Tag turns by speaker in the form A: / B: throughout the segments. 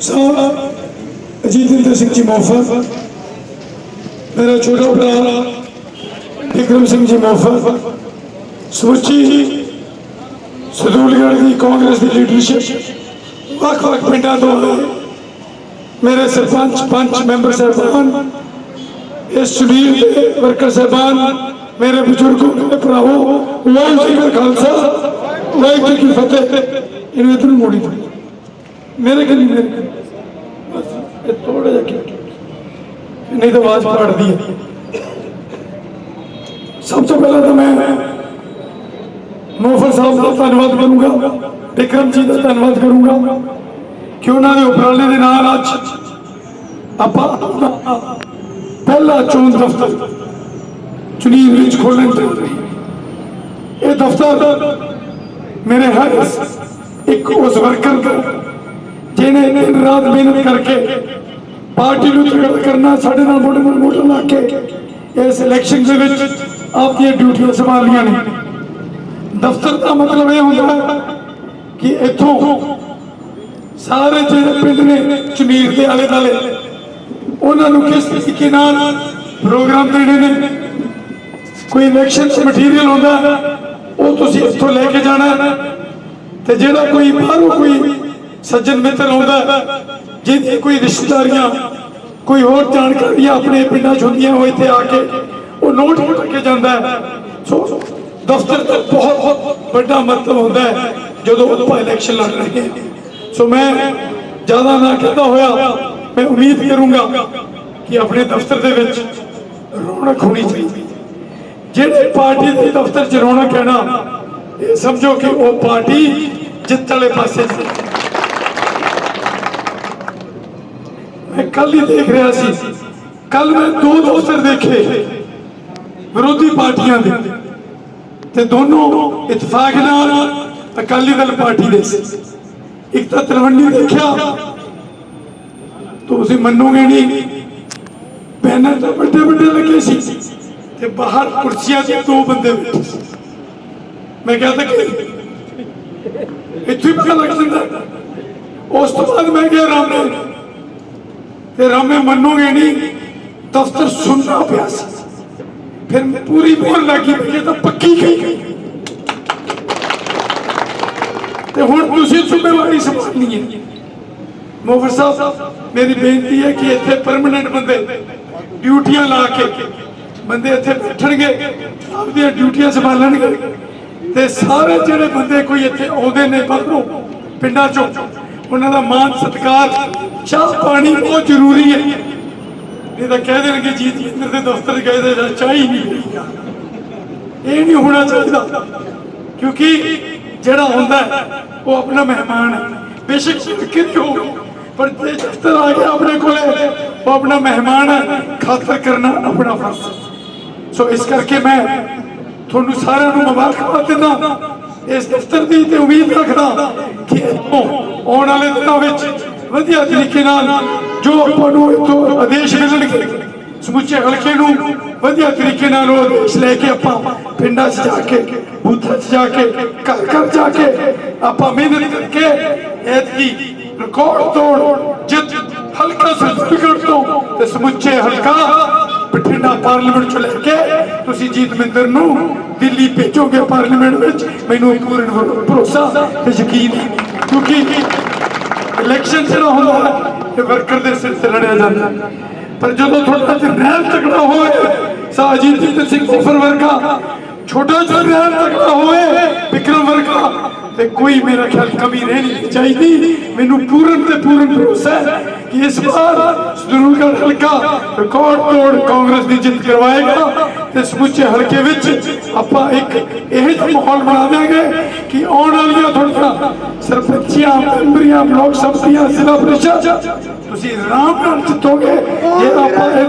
A: ਸਾਹਿਬ ਅਜੀਤਿੰਦਰ ਸਿੰਘ ਜੀ ਮੋਫਤ ਮੇਰਾ ਛੋਟਾ ਭਰਾ ਵਿਕਰਮ ਸਿੰਘ ਜੀ ਮੋਫਤ ਸਮੁੱਚੀ ਸਦੂਲਗੜ੍ਹ ਦੀ ਕਾਂਗਰਸ ਦੀ ਲੀਡਰਸ਼ਿਪ ਵੱਖ ਵੱਖ ਪਿੰਡਾਂ ਤੋਂ ਆਏ ਮੇਰੇ ਸਰਪੰਚ ਪੰਚ ਮੈਂਬਰ ਸਾਹਿਬਾਨ ਇਸ ਸੁਨੀਲ ਦੇ ਵਰਕਰ ਸਾਹਿਬਾਨ ਮੇਰੇ ਬਜ਼ੁਰਗੋ ਮੇਰੇ ਭਰਾਵੋ ਵਾਹਿਗੁਰੂ ਜੀ ਕਾ ਖਾਲਸਾ ਵਾਹਿਗੁਰੂ ਜੀ ਕੀ ਫਤਿਹ ਇਹਨੂੰ ਇਧਰ ਮੋੜੀ ਤੋਂ ਮੇਰੇ ਕੋਲ ਮੇਰੇ ਕੋਲ ਬਸ, ਇਹ ਥੋੜਾ ਜਿਹਾ ਕੀ ਨਹੀਂ ਤਾਂ ਆਵਾਜ਼ ਪੜਦੀ ਹੈ ਸਭ ਤੋਂ ਪਹਿਲਾਂ ਤਾਂ ਮੈਂ ਮੋਫਰ ਸਾਹਿਬ ਦਾ ਧੰਨਵਾਦ ਕਰੂੰਗਾ, ਵਿਕਰਮ ਜੀ ਦਾ ਧੰਨਵਾਦ ਕਰੂੰਗਾ, ਕਿ ਉਹਨਾਂ ਦੇ ਉਪਰਾਲੇ ਦੇ ਨਾਲ ਅੱਜ ਆਪਾਂ ਪਹਿਲਾ ਚੋਣ ਦਫ਼ਤਰ ਚੁਨੀਰ ਵਿੱਚ ਖੋਲ੍ਹਣ ਜਾ ਰਹੇ ਇਹ ਦਫ਼ਤਰ ਮੇਰੇ ਹਰ ਇੱਕ ਉਸ ਵਰਕਰ ਦਾ ਰਾਤ ਮਿਹਨਤ ਕਰਕੇ ਪਾਰਟੀ ਨੂੰ ਤਗੜਾ ਕਰਨਾ, ਸਾਡੇ ਨਾਲ ਮੋਢੇ ਨਾਲ ਮੋਢਾ ਲਾ ਕੇ ਇਸ ਇਲੈਕਸ਼ਨ ਦੇ ਵਿੱਚ ਆਪਣੀਆਂ ਡਿਊਟੀਆਂ ਸੰਭਾਲੀਆਂ ਨੇ। ਦਫ਼ਤਰ ਦਾ ਮਤਲਬ ਇਹ ਹੁੰਦਾ ਹੈ ਕਿ ਇੱਥੋਂ ਸਾਰੇ ਜਿਹੜੇ ਪਿੰਡ ਨੇ ਚੁਨੀਰ ਦੇ ਆਲੇ ਦਾਲੇ ਉਹਨਾਂ ਨੂੰ ਕਿਸ ਤਰੀਕੇ ਨਾਲ ਪ੍ਰੋਗਰਾਮ ਦੇਣੇ ਨੇ? ਕੋਈ ਇਲੈਕਸ਼ਨ ਮਟੀਰੀਅਲ ਹੁੰਦਾ, ਉਹ ਤੁਸੀਂ ਇੱਥੋਂ ਲੈ ਕੇ ਜਾਣਾ ਤੇ ਜਿਹੜਾ ਕੋਈ ਬਾਹਰੋਂ ਕੋਈ ਸੱਜਣ ਮਿੱਤਰ ਆਉਂਦਾ ਜਿਹਦੀ ਕੋਈ ਰਿਸ਼ਤੇਦਾਰੀਆਂ, ਕੋਈ ਹੋਰ ਜਾਣਕਾਰੀਆਂ ਆਪਣੇ ਪਿੰਡਾਂ 'ਚ ਹੁੰਦੀਆਂ ਉਹ ਇੱਥੇ ਆ ਕੇ, ਉਹ ਨੋਟ ਕਰਕੇ ਜਾਂਦਾ ਸੋ, ਦਫ਼ਤਰ ਦਾ ਬਹੁਤ ਵੱਡਾ ਮਤਲਬ ਹੁੰਦਾ ਹੈ, ਜਦੋਂ ਆਪਾਂ ਇਲੈਕਸ਼ਨ ਲੜ ਰਹੇ ਹਾਂ ਸੋ ਮੈਂ ਜ਼ਿਆਦਾ ਨਾ ਕਹਿੰਦਾ ਹੋਇਆ, ਮੈਂ ਉਮੀਦ ਕਰੂੰਗਾ ਕਿ ਆਪਣੇ ਦਫ਼ਤਰ ਦੇ ਵਿੱਚ ਰੌਣਕ ਹੋਣੀ ਚਾਹੀਦੀ ਹੈ। ਜਿਹੜੇ ਪਾਰਟੀ ਦੇ ਦਫ਼ਤਰ 'ਚ ਰੌਣਕ ਹੈ ਨਾ, ਇਹ ਸਮਝੋ ਕਿ ਉਹ ਪਾਰਟੀ ਜਿੱਤ ਵਾਲੇ ਪਾਸੇ ਸੀ। ਮੈਂ ਕੱਲ ਹੀ ਦੇਖ ਰਿਹਾ ਸੀ। ਕੱਲ ਮੈਂ ਦੋ ਦਫ਼ਤਰ ਦੇਖੇ, ਵਿਰੋਧੀ ਪਾਰਟੀਆਂ ਦੇ। ਤੇ ਦੋਨੋਂ ਇਤਫਾਕ ਨਾਲ ਅਕਾਲੀ ਦਲ ਪਾਰਟੀ ਦੇ ਸੀ। ਇੱਕ ਤਾਂ ਤਲਵੰਡੀ ਦੇਖਿਆ ਤੁਸੀਂ ਮੰਨੋਗੇ ਨਹੀਂ, ਬੈਨਰ ਤਾਂ ਵੱਡੇ ਵੱਡੇ ਲੱਗੇ ਸੀ ਤੇ ਬਾਹਰ ਕੁਰਸੀਆਂ ਤੇ ਦੋ ਬੰਦੇ ਬੈਠੇ ਸੀ। ਮੈਂ ਕਿਹਾ ਕਿ ਇੱਥੇ ਹੀ ਪਤਾ ਲੱਗ ਜਾਂਦਾ। ਉਸ ਤੋਂ ਬਾਅਦ ਮੈਂ ਗਿਆ ਰਾਮ ਰਾਮੇ ਤੇ ਰਾਮੇ ਮੰਨੋਗੇ ਨਹੀਂ ਦਫ਼ਤਰ ਸੁਣਨਾ ਪਿਆ ਸੀ। ਫਿਰ ਪੂਰੀ ਮੋਹਰ ਲੱਗੀ ਵੀ ਤਾਂ ਪੱਕੀ ਗਈ। ਤੇ ਹੁਣ ਤੁਸੀਂ ਜ਼ਿੰਮੇਵਾਰੀ ਸੰਭਾਲਣੀ ਹੈ। ਮੋਫਰ ਸਾਹਿਬ, ਮੇਰੀ ਬੇਨਤੀ ਹੈ ਕਿ ਇੱਥੇ ਪਰਮਨੈਂਟ ਬੰਦੇ ਡਿਊਟੀਆਂ ਲਾ ਕੇ ਬੰਦੇ ਇੱਥੇ ਬੈਠਣਗੇ ਆਪਣੀਆਂ ਡਿਊਟੀਆਂ ਸੰਭਾਲਣਗੇ। ਤੇ ਸਾਰੇ ਜਿਹੜੇ ਬੰਦੇ ਕੋਈ ਇੱਥੇ ਆਉਂਦੇ ਨੇ ਬਾਹਰੋਂ ਪਿੰਡਾਂ ਚੋਂ ਉਹਨਾਂ ਦਾ ਮਾਨ ਸਤਿਕਾਰ ਚਾਹ ਪਾਣੀ ਬਹੁਤ ਜ਼ਰੂਰੀ ਹੈ। ਨਹੀਂ ਤਾਂ ਕਹਿ ਦੇਣਗੇ ਜੀ ਜਿੰਦਰ ਦੇ ਦਫ਼ਤਰ ਗਏ ਤੇ ਚਾਹ ਹੀ ਨਹੀਂ ਪਈ ਇਹ ਨਹੀਂ ਹੋਣਾ ਚਾਹੀਦਾ, ਕਿਉਂਕਿ ਜਿਹੜਾ ਹੁੰਦਾ ਉਹ ਆਪਣਾ ਮਹਿਮਾਨ ਹੈ। ਬੇਸ਼ੱਕ ਕਿਤੇ ਹੋ ਪਰ ਜੇ ਦਫ਼ਤਰ ਆ ਗਿਆ ਆਪਣੇ ਕੋਲੇ, ਉਹ ਆਪਣਾ ਮਹਿਮਾਨ ਹੈ, ਖਾਤਰ ਕਰਨਾ ਆਪਣਾ ਫਰਜ਼ ਸੋ ਇਸ ਕਰਕੇ ਮੈਂ ਤੁਹਾਨੂੰ ਸਾਰਿਆਂ ਨੂੰ ਮੁਬਾਰਕਬਾਦ ਦਿੰਦਾ ਇਸ ਦਫ਼ਤਰ ਦੀ ਤੇ ਉਮੀਦ ਰੱਖਦਾ ਕਿ ਆਉਣ ਵਾਲੇ ਦਿਨਾਂ ਵਿੱਚ ਵਧੀਆ ਤਰੀਕੇ ਨਾਲ ਜੋ ਆਪਾਂ ਨੂੰ ਇੱਥੋਂ ਆਦੇਸ਼ ਮਿਲਣਗੇ, ਸਮੁੱਚੇ ਹਲਕੇ ਨੂੰ ਵਧੀਆ ਤਰੀਕੇ ਨਾਲ ਉਹ ਆਦੇਸ਼ ਲੈ ਕੇ ਆਪਾਂ ਪਿੰਡਾਂ 'ਚ ਜਾ ਕੇ, ਬੂਥਾਂ 'ਚ ਜਾ ਕੇ, ਘਰ ਘਰ ਜਾ ਕੇ ਆਪਾਂ ਮਿਹਨਤ ਕਰਕੇ ਐਤਕੀ ਰਿਕਾਰਡ ਤੋੜ, ਜਿੱਤ ਹਲਕਾ ਸਰਟੀਫਿਕੇਟ ਤੋਂ ਤੇ ਸਮੁੱਚੇ ਹਲਕਾ ਬਠਿੰਡਾ ਪਾਰਲੀਮੈਂਟ ਚ ਲੈ ਕੇ ਤੁਸੀਂ ਜੀਤ ਨੂੰ ਦਿੱਲੀ ਭੇਜੋਗੇ ਪਾਰਲੀਮੈਂਟ ਵਿੱਚ ਮੈਨੂੰ ਪੂਰਨ ਭਰੋਸਾ ਤੇ ਯਕੀਨ ਹੈ। ਕਿਉਂਕਿ ਇਲੈਕਸ਼ਨ ਜਿਹੜਾ ਹੁੰਦਾ ਹੈ, ਇਹ ਵਰਕਰ ਦੇ ਸਿਰ ਤੇ ਲੜਿਆ ਜਾਂਦਾ ਪਰ ਜਦੋਂ ਤੁਹਾਡਾ ਜਰਨੈਲ ਤਕੜਾ ਹੋਵੇ ਸਾਜੀਤ ਸਿੰਘ ਉਫਰ ਵਰਗਾ ਛੋਟਾ ਜਰਨੈਲ ਤਕੜਾ ਹੋਵੇ ਵਿਕਰਮ ਵਰਗਾ ਤੇ ਕੋਈ ਮੇਰਾ ਖਿਆਲ ਕਮੀ ਰਹਿਣੀ ਨਹੀਂ ਚਾਹੀਦੀ। ਮੈਨੂੰ ਪੂਰਨ ਤੇ ਪੂਰਨ ਭਰੋਸਾ ਹੈ ਕਿ ਇਸ ਵਾਰ ਜ਼ਰੂਰਗੜ ਹਲਕਾ ਰਿਕਾਰਡ ਤੋੜ ਕਾਂਗਰਸ ਦੀ ਜਿੱਤ ਕਰਵਾਏਗਾ ਤੇ ਸਮੁੱਚੇ ਹਲਕੇ ਵਿੱਚ ਆਪਾਂ ਇੱਕ ਇਹੋ ਜਿਹਾ ਮਾਹੌਲ ਬਣਾ ਕਿ ਆਉਣ ਵਾਲੀਆਂ ਤੁਹਾਡੀਆਂ ਸਰਪੰਚੀਆਂ, ਮੈਂਬਰੀਆਂ, ਬਲਾਕ ਸੰਮਤੀਆਂ ਜ਼ਿਲ੍ਹਾ ਪ੍ਰੀਸ਼ਦ, ਤੁਸੀਂ ਆਰਾਮ ਨਾਲ ਜਿੱਤੋਗੇ। ਜੇ ਆਪਾਂ ਇਹ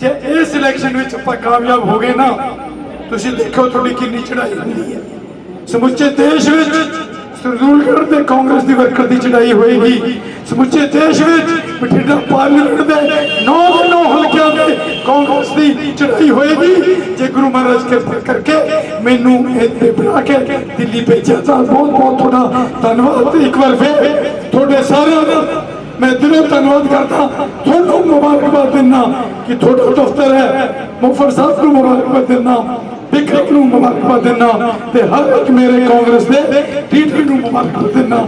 A: ਜੇ ਇਸ ਇਲੈਕਸ਼ਨ ਵਿੱਚ ਆਪਾਂ ਕਾਮਯਾਬ ਹੋ ਗਏ ਨਾ, ਤੁਸੀਂ ਦੇਖੋ ਤੁਹਾਡੀ ਕਿੰਨੀ ਚੜ੍ਹਾਈ ਹੁੰਦੀ ਹੈ। ਸਮੁੱਚੇ ਦੇਸ਼ ਵਿੱਚ ਸਰਦੂਲਗੜ੍ਹ ਦੇ ਕਾਂਗਰਸ ਦੀ ਵਰਕਰ ਦੀ ਚੜ੍ਹਾਈ ਹੋਏਗੀ ਸਮੁੱਚੇ ਦੇਸ਼ ਵਿੱਚ ਬਠਿੰਡਾ ਪਾਰਲੀਮੈਂਟ ਦੇ 9 ਦੇ 9 ਹਲਕਿਆਂ ਦੇ ਕਾਂਗਰਸ ਦੀ ਚੜ੍ਹਾਈ ਹੋਏਗੀ। ਜੇ ਗੁਰੂ ਮਹਾਰਾਜ ਕਿਰਪਾ ਕਰਕੇ ਮੈਨੂੰ ਇੱਥੇ ਬਣਾ ਕੇ ਦਿੱਲੀ ਭੇਜਿਆ ਤਾਂ ਬਹੁਤ ਬਹੁਤ ਤੁਹਾਡਾ ਧੰਨਵਾਦ। ਇੱਕ ਵਾਰ ਫੇਰ ਤੁਹਾਡੇ ਸਾਰਿਆਂ ਦਾ ਮੈਂ ਦਿਲੋਂ ਧੰਨਵਾਦ ਕਰਦਾ। ਤੁਹਾਨੂੰ ਮੁਬਾਰਕਬਾਦ ਦਿੰਦਾ ਕਿ ਤੁਹਾਡਾ ਦਫ਼ਤਰ ਹੈ। ਮੁਫਰ ਸਾਹਿਬ ਨੂੰ ਮੁਬਾਰਕਬਾਦ ਦਿੰਦਾ। ਵਿਕਰਮ ਨੂੰ ਮੁਬਾਰਕਬਾਦ ਦਿੰਦਾ ਤੇ ਹਰ ਇੱਕ ਮੇਰੇ ਕਾਂਗਰਸ ਦੇ ਲੀਡਰ ਨੂੰ ਮੁਬਾਰਕਬਾਦ ਦਿੰਦਾ